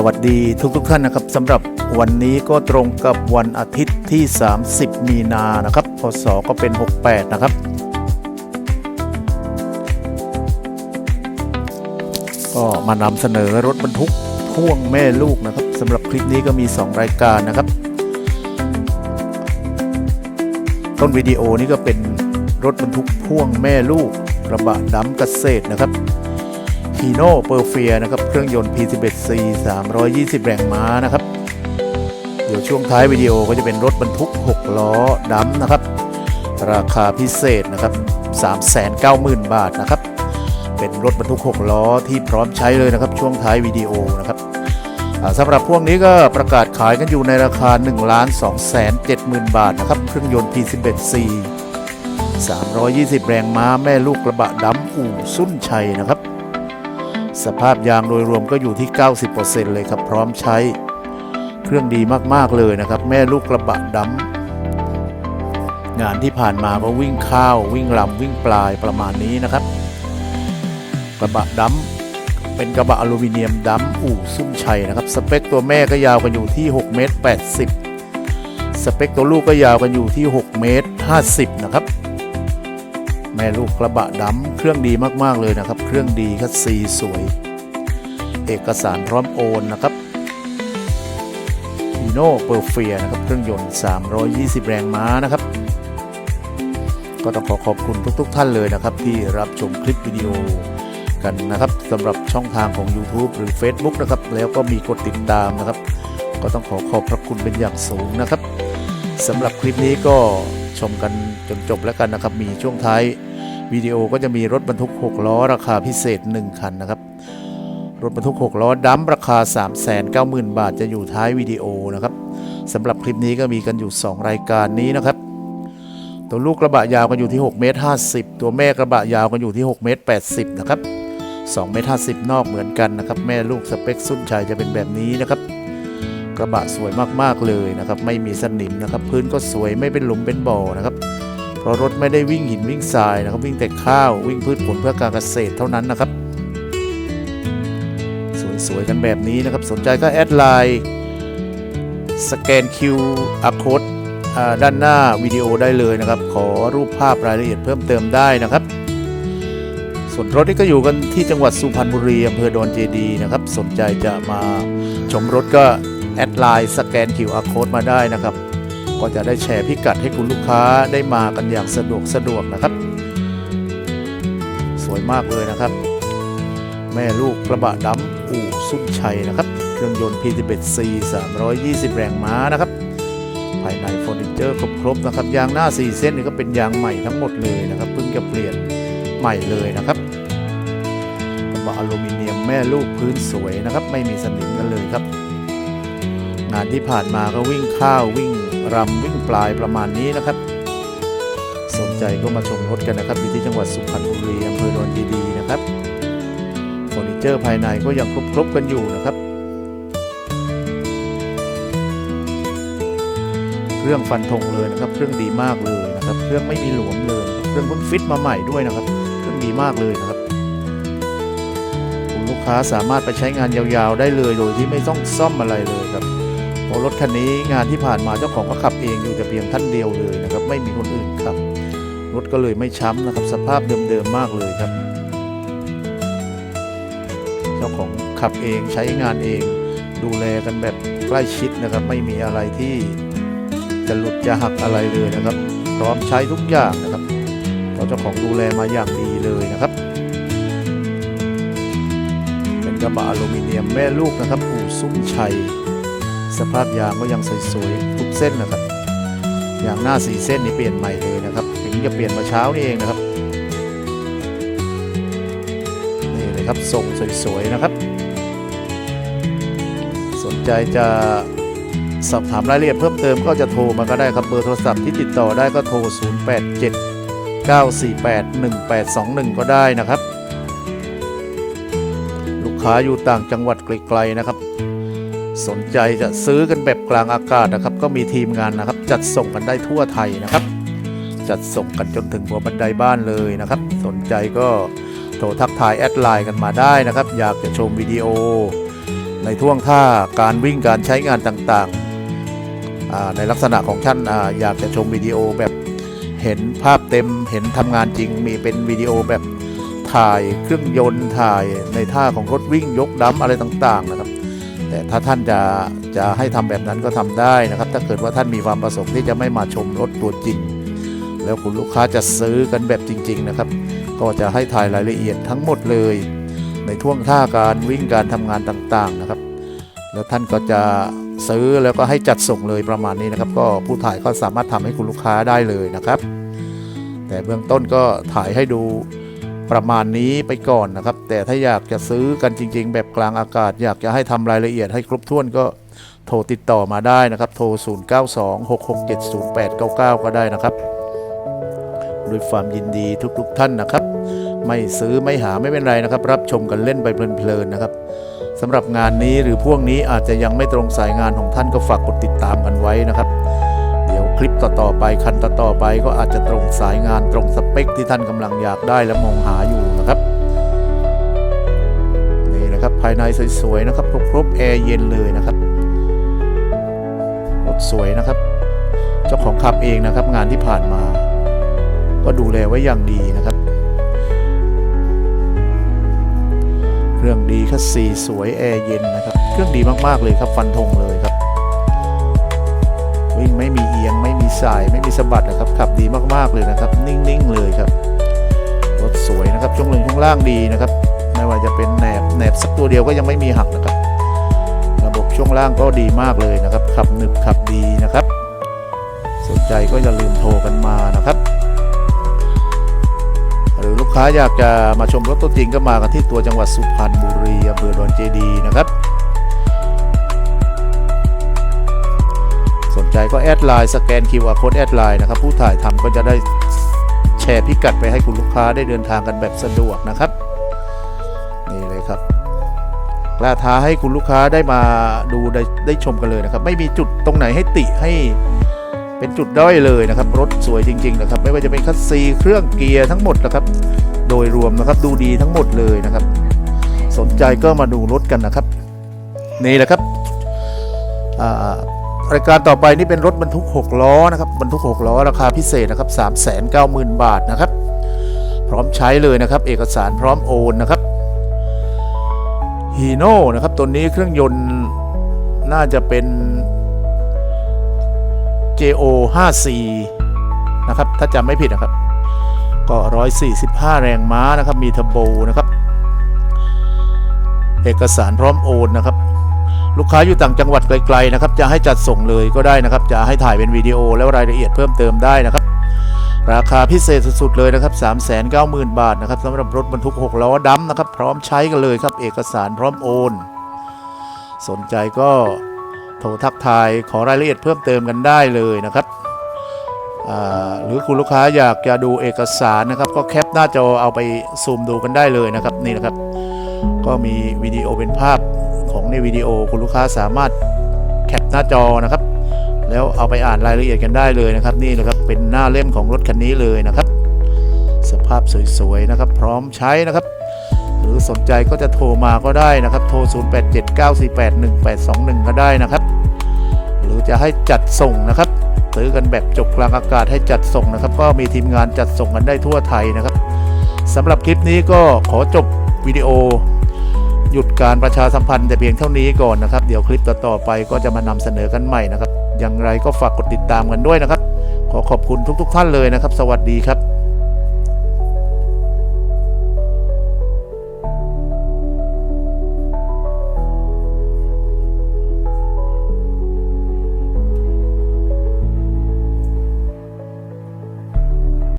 สวัสดีทุกทท่านนะครับสำหรับวันนี้ก็ตรงกับวันอาทิตย์ที่ 30 มีนานะครับพศก็เป็น 68 นะครับ ก็มานำเสนอรถบรรทุกพ่วงแม่ลูกนะครับสำหรับคลิปนี้ก็มี 2 รายการนะครับ ต้นวิดีโอนี้ก็เป็นรถบรรทุกพ่วงแม่ลูกกระบะดำเกษตรนะครับ ฮีโน่เปอร์เฟียนะครับ เครื่องยนต์ P11C 320 แรงม้านะครับ เดี๋ยวช่วงท้ายวิดีโอก็จะเป็นรถบรรทุก 6 ล้อดำนะครับ ราคาพิเศษนะครับ 390,000 บาทนะครับ เป็นรถบรรทุก 6 ล้อที่พร้อมใช้เลยนะครับ ช่วงท้ายวิดีโอนะครับสำหรับพวกนี้ก็ประกาศขายกันอยู่ในราคา 1 2 7 0 0 0 บาทนะครับ เครื่องยนต์ P11C 320 แรงม้าแม่ลูกกระบะดำอู่สุ้นชัยนะครับ สภาพยางโดยรวมก็อยู่ที่ 90%เลยครับพร้อมใช้เครื่องดีมาก ๆ เลยนะครับ แม่ลูกกระบะดำงานที่ผ่านมาก็วิ่งข้าว วิ่งลำวิ่งปลายประมาณนี้นะครับ กระบะดำเป็นกระบะอลูมิเนียมดำอู่ซุ้มชัยนะครับ สเปคตัวแม่ก็ยาวกันอยู่ที่6เมตร80 สเปคตัวลูกก็ยาวกันอยู่ที่6เมตร50นะครับ แม่ลูกกระบะดำเครื่องดีมากๆเลยนะครับ เครื่องดีคัสซีสวย เอกสารพร้อมโอนนะครับฮีโน่เปอร์เฟียนะครับเครื่องยนต์ 320 แรงม้านะครับ ก็ต้องขอขอบคุณทุกๆ ท่านเลยนะครับ ที่รับชมคลิปวิดีโอกันนะครับสำหรับช่องทางของ YouTube หรือ Facebook นะครับ แล้วก็มีกดติดตามนะครับ ก็ต้องขอขอบพระคุณเป็นอย่างสูงนะครับสำหรับคลิปนี้ก็ ชมกันจนจบแล้วกันนะครับ มีช่วงท้ายวิดีโอก็จะมีรถบรรทุก 6 ล้อ ราคาพิเศษ 1 คันนะครับ รถบรรทุก 6 ล้อดัมราคา 390,000 บาทจะอยู่ท้ายวิดีโอนะครับสำหรับคลิปนี้ก็มีกันอยู่ 2 รายการนี้นะครับ ตัวลูกกระบะยาวกันอยู่ที่6เมตร50 ตัวแม่กระบะยาวกันอยู่ที่6เมตร80 นะครับ2เมตร50 นอกเหมือนกันนะครับ แม่ลูกสเปคสุนชัยจะเป็นแบบนี้นะครับ กระบะสวยมากๆเลยนะครับ ไม่มีสนิมนะครับ พื้นก็สวยไม่เป็นหลุมเป็นบ่อนะครับ เพราะรถไม่ได้วิ่งหินวิ่งทรายนะครับ วิ่งแต่ข้าววิ่งพืชผลเพื่อการเกษตรเท่านั้นนะครับ สวยๆกันแบบนี้นะครับ สนใจก็แอดไลน์สแกน QR code ด้านหน้าวิดีโอได้เลยนะครับ ขอรูปภาพรายละเอียดเพิ่มเติมได้นะครับ ส่วนรถนี่ก็อยู่กันที่จังหวัดสุพรรณบุรีอำเภอดอนเจดีย์นะครับ สนใจจะมาชมรถก็ แอดไลน์สแกน QR code มาได้นะครับ ก็จะได้แชร์พิกัดให้คุณลูกค้าได้มากันอย่างสะดวกสะดวกนะครับ สวยมากเลยนะครับ แม่ลูกกระบะดำอู่ซุ้มชัยนะครับ เครื่องยนต์ P11C 320 แรงม้านะครับ ภายในเฟอร์นิเจอร์ครบๆนะครับ ยางหน้า 4 เส้นนี่ก็เป็นยางใหม่ทั้งหมดเลยนะครับเพิ่งจะเปลี่ยนใหม่เลยนะครับกระบะอลูมิเนียมแม่ลูกพื้นสวยนะครับ ไม่มีสนิมกันเลยครับ งานที่ผ่านมาก็วิ่งข้าววิ่งรำวิ่งปลายประมาณนี้นะครับ สนใจก็มาชมรถกันนะครับอยู่ที่จังหวัดสุพรรณบุรีอำเภอดอนดีดีนะครับเฟอร์นิเจอร์ภายในก็ยังครบๆกันอยู่นะครับ เครื่องฟันธงเลยนะครับ เครื่องดีมากเลยนะครับ เครื่องไม่มีหลวมเลย เครื่องเพิ่งฟิตมาใหม่ด้วยนะครับ เครื่องดีมากเลยนะครับคุณลูกค้าสามารถไปใช้งานยาวๆได้เลยโดยที่ไม่ต้องซ่อมอะไรเลยครับ เพราะรถคันนี้งานที่ผ่านมาเจ้าของก็ขับเองอยู่แต่เพียงท่านเดียวเลยนะครับไม่มีคนอื่นขับ รถก็เลยไม่ช้ำนะครับ สภาพเดิมๆมากเลยครับ เจ้าของขับเองใช้งานเอง ดูแลกันแบบใกล้ชิดนะครับ ไม่มีอะไรที่จะหลุดจะหักอะไรเลยนะครับ พร้อมใช้ทุกอย่างนะครับเพราะเจ้าของดูแลมาอย่างดีเลยนะครับเป็นกระบะอลูมิเนียมแม่ลูกนะครับอู่ซุ้มชัย สภาพยางก็ยังสวยๆทุกเส้นนะครับยางหน้าสีเส้นนี่เปลี่ยนใหม่เลยนะครับถึงจะเปลี่ยนมาเช้านี่เองนะครับนี่เลยครับทรงสวยๆนะครับ สนใจจะสอบถามรายละเอียดเพิ่มเติมก็จะโทรมาก็ได้ครับเบอร์โทรศัพท์ที่ติดต่อได้ก็โทร 087 948 1821 ก็ได้นะครับ ลูกค้าอยู่ต่างจังหวัดไกลๆนะครับ สนใจจะซื้อกันแบบกลางอากาศนะครับ ก็มีทีมงานนะครับ จัดส่งกันได้ทั่วไทยนะครับ จัดส่งกันจนถึงหัวบันไดบ้านเลยนะครับ สนใจก็โทรทักทายแอดไลน์กันมาได้นะครับ อยากจะชมวิดีโอ ในท่วงท่าการวิ่งการใช้งานต่างๆ ในลักษณะของท่านออยากจะชมวิดีโอแบบเห็นภาพเต็มเห็นทำงานจริง มีเป็นวิดีโอแบบถ่ายเครื่องยนต์ถ่ายในท่าของรถวิ่งยกดัมอะไรต่างๆนะครับ แต่ถ้าท่านจะจะให้ทำแบบนั้นก็ทำได้นะครับ ถ้าเกิดว่าท่านมีความประสงค์ที่จะไม่มาชมรถตัวจริง แล้วคุณลูกค้าจะซื้อกันแบบจริง ๆ นะครับ ก็จะให้ถ่ายรายละเอียดทั้งหมดเลย ในท่วงท่าการวิ่งการทำงานต่างๆนะครับ แล้วท่านก็จะซื้อแล้วก็ให้จัดส่งเลยประมาณนี้นะครับ ก็ผู้ถ่ายก็สามารถทำให้คุณลูกค้าได้เลยนะครับ แต่เบื้องต้นก็ถ่ายให้ดู ประมาณนี้ไปก่อนนะครับ แต่ถ้าอยากจะซื้อกันจริง ๆ แบบกลางอากาศ อยากจะให้ทำรายละเอียดให้ครบถ้วนก็โทรติดต่อมาได้นะครับ โทร 0926670899 ก็ได้นะครับด้วยความยินดีทุกๆท่านนะครับ ไม่ซื้อไม่หาไม่เป็นไรนะครับ รับชมกันเล่นไปเพลินๆนะครับสำหรับงานนี้หรือพวกนี้อาจจะยังไม่ตรงสายงานของท่านก็ฝากกดติดตามกันไว้นะครับ คลิปต่อๆไปคันต่อๆไปก็อาจจะตรงสายงานตรงสเปคที่ท่านกำลังอยากได้และมองหาอยู่นะครับนี่นะครับภายในสวยๆนะครับครบๆแอร์เย็นเลยนะครับรถสวยนะครับ เจ้าของขับเองนะครับ งานที่ผ่านมา ก็ดูแลไว้อย่างดีนะครับเครื่องดีคัสซีสวยแอร์เย็นนะครับ เครื่องดีมากๆเลยครับฟันธงเลยครับวิ่งไม่มีเอียง สายไม่มีสะบัดนะครับขับดีมากๆเลยนะครับ นิ่งๆเลยครับรถสวยนะครับช่วงหนึ่งช่วงล่างดีนะครับ ไม่ว่าจะเป็นแหนบแหนบสักตัวเดียวก็ยังไม่มีหักนะครับ ระบบช่วงล่างก็ดีมากเลยนะครับ ขับหนึบขับดีนะครับ สนใจก็อย่าลืมโทรกันมานะครับ หรือลูกค้าอยากจะมาชมรถตัวจริงก็มากันที่ตัวจังหวัดสุพรรณบุรีอำเภอดอนเจดีย์นะครับ ใจก็แอดไลน์สแกน QR Code แอดไลน์นะครับผู้ถ่ายทำก็จะได้แชร์พิกัดไปให้คุณลูกค้าได้เดินทางกันแบบสะดวกนะครับ นี่เลยครับกล้าท้าให้คุณลูกค้าได้มาดูได้ได้ชมกันเลยนะครับ ไม่มีจุดตรงไหนให้ติให้เป็นจุดด้อยเลยนะครับ รถสวยจริง ๆ นะครับ ไม่ว่าจะเป็นคัสซีเครื่องเกียร์ทั้งหมดนะครับ โดยรวมนะครับดูดีทั้งหมดเลยนะครับ สนใจก็มาดูรถกันนะครับ นี่แหละครับอ่า รายการต่อไปนี่เป็นรถบรรทุก 6 ล้อนะครับบรรทุก 6 ล้อราคาพิเศษนะครับ390,000 บาทนะครับ พร้อมใช้เลยนะครับ เอกสารพร้อมโอนนะครับฮีโน่นะครับตัวนี้เครื่องยนต์น่าจะเป็น JO 5C นะครับ ถ้าจำไม่ผิดนะครับ ก็ 145 แรงม้านะครับ มีเทอร์โบนะครับ เอกสารพร้อมโอนนะครับ ลูกค้าอยู่ต่างจังหวัดไกลๆนะครับจะให้จัดส่งเลยก็ได้นะครับ จะให้ถ่ายเป็นวิดีโอแล้วรายละเอียดเพิ่มเติมได้นะครับ ราคาพิเศษสุดๆเลยนะครับ 390,000 บาทนะครับสำหรับรถบรรทุก 6 ล้อดำนะครับ พร้อมใช้กันเลยครับ เอกสารพร้อมโอน สนใจก็โทรทักทายขอรายละเอียดเพิ่มเติมกันได้เลยนะครับหรือคุณลูกค้าอยากจะดูเอกสารนะครับ ก็แคปหน้าจอเอาไปซูมดูกันได้เลยนะครับนี่นะครับ ก็มีวิดีโอเป็นภาพ ของในวิดีโอ คุณลูกค้าสามารถแคปหน้าจอนะครับ แล้วเอาไปอ่านรายละเอียดกันได้เลยนะครับ นี่นะครับเป็นหน้าเล่มของรถคันนี้เลยนะครับ สภาพสวยๆนะครับ พร้อมใช้นะครับ หรือสนใจก็จะโทรมาก็ได้นะครับ โทร 0879481821 ก็ได้นะครับ หรือจะให้จัดส่งนะครับซื้อกันแบบจบกลางอากาศให้จัดส่งนะครับ ก็มีทีมงานจัดส่งกันได้ทั่วไทยนะครับสำหรับคลิปนี้ก็ขอจบวิดีโอ หยุดการประชาสัมพันธ์แต่เพียงเท่านี้ก่อนนะครับ เดี๋ยวคลิปต่อๆไปก็จะมานำเสนอกันใหม่นะครับ อย่างไรก็ฝากกดติดตามกันด้วยนะครับ ขอขอบคุณทุกๆท่านเลยนะครับ สวัสดีครับ